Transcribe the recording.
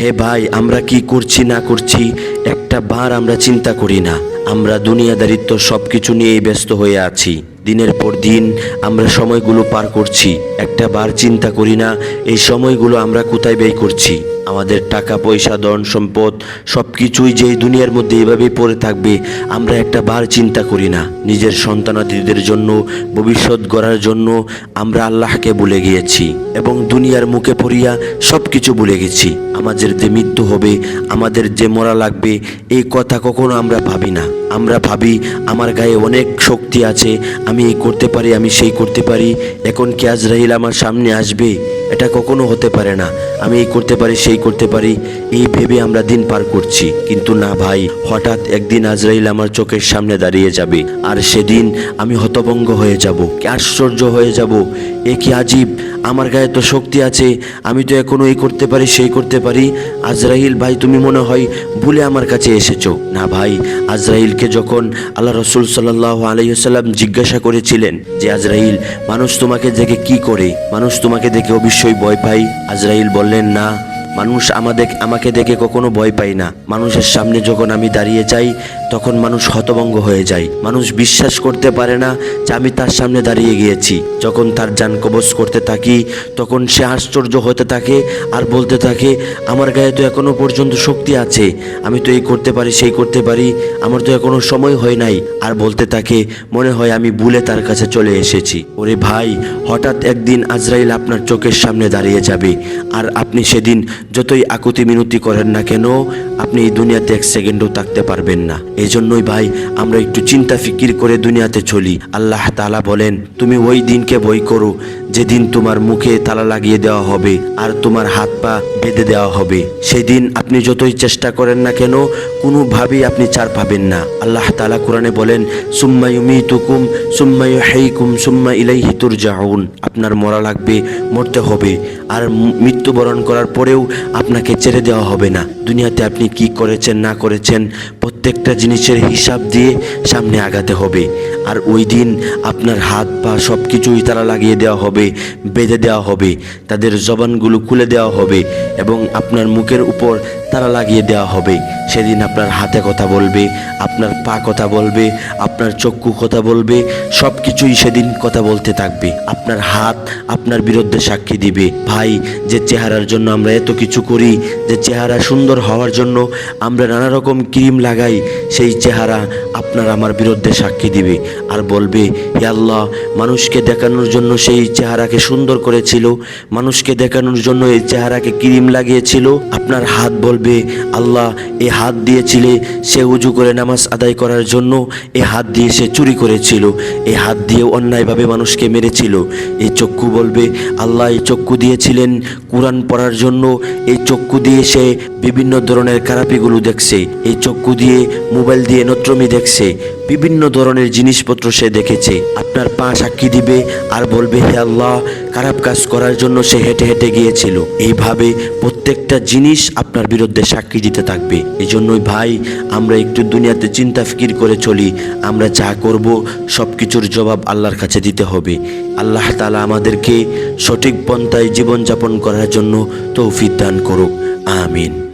হে ভাই, আমরা কি করছি না করছি? একটা বার আমরা চিন্তা করি না। আমরা দুনিয়াদারিত্ব সব কিছু নিয়েই ব্যস্ত হয়ে আছি। দিনের পর দিন আমরা সময়গুলো পার করছি। একটা বার চিন্তা করি না, এই সময়গুলো আমরা কোথায় ব্যয় করছি? আমাদের টাকা, পয়সা, ধন, সম্পদ সব কিছুই যে দুনিয়ার মধ্যে এভাবেই পড়ে থাকবে, আমরা একটা বার চিন্তা করি না। নিজের সন্তানাদিদের জন্য, ভবিষ্যৎ গড়ার জন্য আমরা আল্লাহকে ভুলে গিয়েছি এবং দুনিয়ার মুখে পড়িয়া সব কিছু ভুলে গেছি। আমাদের যে মৃত্যু হবে, আমাদের যে মরা লাগবে, এই কথা কখনো আমরা ভাবি না। আমরা ভাবি, আমার গায়ে অনেক শক্তি আছে, আমি এই করতে পারি, আমি সেই করতে পারি। এখন কি আজরাহিল আমার সামনে আসবে? এটা কখনো হতে পারে না। আমি এই করতে পারি, সেই করতে পারি। এই ভেবে আমরা দিন পার করছি। কিন্তু না ভাই, হঠাৎ একদিন আজরাহিল আমার চোখের সামনে দাঁড়িয়ে যাবে। আর সেদিন আমি হতভঙ্গ হয়ে যাব আশ্চর্য হয়ে যাব। এ কি আজীব। আমার গায়ে তো শক্তি আছে, আমি তো এখনও এই করতে পারি, সেই করতে পারি। আজরাহিল ভাই, তুমি মনে হয় ভুলে আমার কাছে এসেছ। না ভাই, আজরাইলকে যখন আল্লাহ রসুল সাল্লাহ আলাইসাল্লাম জিজ্ঞাসা করেছিলেন যে আজরাহিল মানুষ তোমাকে দেখে কি করে? মানুষ তোমাকে দেখে অবশ্যই ভয় পাই আজরাহিল বললেন, না। মানুষ আমাদের আমাকে দেখে কখনো ভয় পায় না। মানুষের সামনে যখন আমি দাঁড়িয়ে যাই, তখন মানুষ হতভঙ্গ হয়ে যায়। মানুষ বিশ্বাস করতে পারে না যে আমি তার সামনে দাঁড়িয়ে গিয়েছি। যখন তার যান কবজ করতে থাকি, তখন সে আশ্চর্য হতে থাকে আর বলতে থাকে, আমার গায়ে তো এখনও পর্যন্ত শক্তি আছে। আমি তো এই করতে পারি, সেই করতে পারি। আমার তো এখনও সময় হয় নাই। আর বলতে থাকে, মনে হয় আমি ভুলে তার কাছে চলে এসেছি। ওরে ভাই, হঠাৎ একদিন আজরাইল আপনার চোখের সামনে দাঁড়িয়ে যাবে। আর আপনি সেদিন যতই আকুতি মিনতি করেন না কেন, আপনি এই দুনিয়াতে এক সেকেন্ডও থাকতে পারবেন না। এই জন্যই ভাই, আমরা একটু চিন্তা ফিকির করে দুনিয়াতে চলি। আল্লাহ তালা বলেন, তুমি ওই দিনকে বই করো, যেদিন তোমার মুখে তালা লাগিয়ে দেওয়া হবে আর তোমার হাত পা বেঁধে দেওয়া হবে। সেদিন আপনি যতই চেষ্টা করেন না কেন, কোনোভাবেই আপনি চার পাবেন না। আল্লাহ তালা কোরআনে বলেন, সুম্মা ইউমিতুকুম, সুম্মা ইউহাইকুম, সুম্মা ইলাইহি তুরজাউন। আপনার মরা লাগবে, মরতে হবে। আর মৃত্যুবরণ করার পরেও আপনাকে ছেড়ে দেওয়া হবে না। দুনিয়াতে আপনি কি করেছেন না করেছেন প্রত্যেকটা জিনিসের হিসাব দিয়ে সামনে আগাতে হবে। আর ওই দিন আপনার হাত পা সব কিছুই তারা লাগিয়ে দেওয়া হবে, বেঁধে দেওয়া হবে, তাদের জবানগুলো খুলে দেওয়া হবে এবং আপনার মুখের উপর তারা লাগিয়ে দেওয়া হবে। সেদিন আপনার হাতে কথা বলবে, আপনার পা কথা বলবে, আপনার চক্ষু কথা বলবে সব কিছুই সেদিন কথা বলতে থাকবে। আপনার হাত আপনার বিরুদ্ধে সাক্ষী দিবে। ভাই, যে চেহারার জন্য আমরা এত কিছু করি, যে চেহারা সুন্দর হওয়ার জন্য আমরা নানা রকম ক্রিম লাগাই সেই চেহারা আপনার আমার বিরুদ্ধে সাক্ষী দিবে আর বলবে, হে আল্লাহ, মানুষকে দেখানোর জন্য সেই চেহারাকে সুন্দর করেছিল, মানুষকে দেখানোর জন্য এই চেহারাকে ক্রিম লাগিয়েছিল। আপনার হাত বলবে, আল্লাহ, এ হাত দিয়েছিলে সে উজু করে নামাজ আদায় করার জন্য, এ হাত দিয়ে সে চুরি করেছিল এই হাত দিয়ে অন্যায়ভাবে মানুষকে মেরেছিল। এই চক্ষু বলবে, আল্লাহ, এই চক্ষু দিয়েছিলেন কোরআন পড়ার জন্য, এই চক্ষু দিয়ে সে বিভিন্ন ধরনের খারাপিগুলো দেখছে। এই চক্ষু দিয়ে মোবাইল দিয়ে নত্রমি দেখছে, বিভিন্ন ধরনের জিনিসপত্র সে দেখেছে। আপনার পা সাক্ষী দিবে আর বলবে, হে আল্লাহ, খারাপ কাজ করার জন্য সে হেঁটে হেঁটে গিয়েছিল। এইভাবে প্রত্যেকটা জিনিস আপনার বিরুদ্ধে সাক্ষী দিতে থাকবে। এই জন্যই ভাই, আমরা একটু দুনিয়াতে চিন্তা ফিকির করে চলি। আমরা যা করব সব কিছুর জবাব আল্লাহর কাছে দিতে হবে। আল্লাহ তালা আমাদেরকে সঠিক পন্থায় জীবনযাপন করার জন্য তৌফিক দান করুক। আমিন।